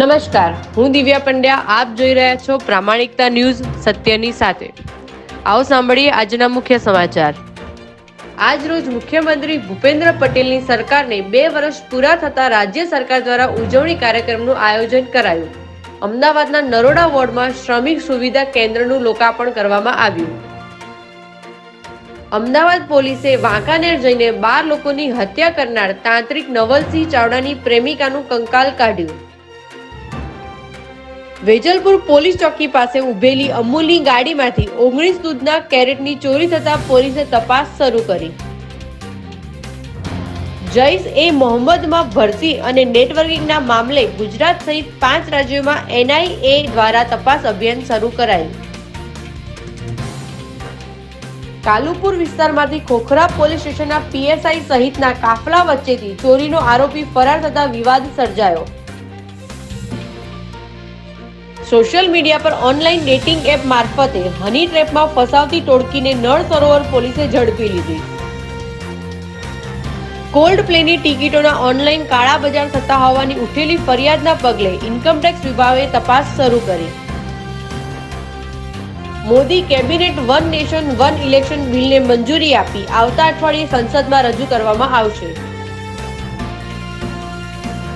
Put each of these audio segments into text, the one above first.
નમસ્કાર, હું દિવ્યા પંડ્યા, આપ જોઈ રહ્યા છો પ્રામાણિકતા ન્યૂઝ સત્યની સાથે. આવો સાંભળીએ આજના મુખ્ય સમાચાર. આજ રોજ મુખ્યમંત્રી ભૂપેન્દ્ર પટેલની સરકારને બે વર્ષ પૂરા થતા રાજ્ય સરકાર દ્વારા ઉજવણી કાર્યક્રમનું આયોજન કરાયું. અમદાવાદના નરોડા વોર્ડમાં શ્રમિક સુવિધા કેન્દ્રનું લોકાર્પણ કરવામાં આવ્યું. અમદાવાદ પોલીસે વાંકાનેર જઈને બાર લોકોની હત્યા કરનાર તાંત્રિક નવલસિંહ ચાવડાની પ્રેમિકાનું કંકાલ કાઢ્યું. વેજલપુર પોલીસ ચોકી પાસે ઉભેલી અમૂલની ગાડીમાંથી ઓગણીસ દૂધના કેરેટની ચોરી થતા પોલીસે તપાસ શરૂ કરી. જૈશ એ મોહમ્મદમાં ભરતી અને નેટવર્કિંગના મામલે ગુજરાત સહિત પાંચ રાજ્યોમાં એનઆઈએ દ્વારા તપાસ અભિયાન શરૂ કરાયું. કાલુપુર વિસ્તારમાંથી ખોખરા પોલીસ સ્ટેશનના પીએસઆઈ સહિતના કાફલા વચ્ચેથી ચોરીનો આરોપી ફરાર થતા વિવાદ સર્જાયો. સોશિયલ મીડિયા પર ઓનલાઈન ડેટિંગ એપ મારફતે હની ટ્રેપમાં ફસાવતી ટોળકીને નળ સરોવર પોલીસે ઝડપી લીધી. કોલ્ડ પ્લેની ટિકિટોના ઓનલાઈન કાળા બજાર થતા હોવાની ઉઠેલી ફરિયાદના પગલે ઇન્કમટેક્સ વિભાગે તપાસ શરૂ કરી. Modi cabinet one nation one election બિલને મંજૂરી આપી આવતા અઠવાડિયે સંસદમાં રજૂ કરવામાં આવશે.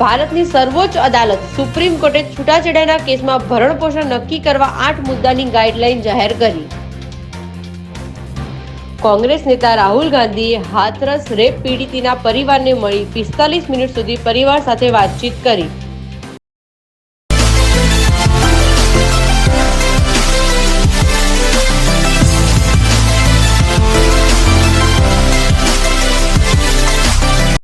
ભારતની સર્વોચ્ચ અદાલત સુપ્રીમ કોર્ટે છૂટાછેડાના કેસમાં ભરણપોષણ નક્કી કરવા આઠ મુદ્દાની ગાઈડલાઈન જાહેર કરી. કોંગ્રેસ નેતા રાહુલ ગાંધીએ હાથરસ રેપ પીડિતીના પરિવારને મળી પિસ્તાલીસ મિનિટ સુધી પરિવાર સાથે વાતચીત કરી.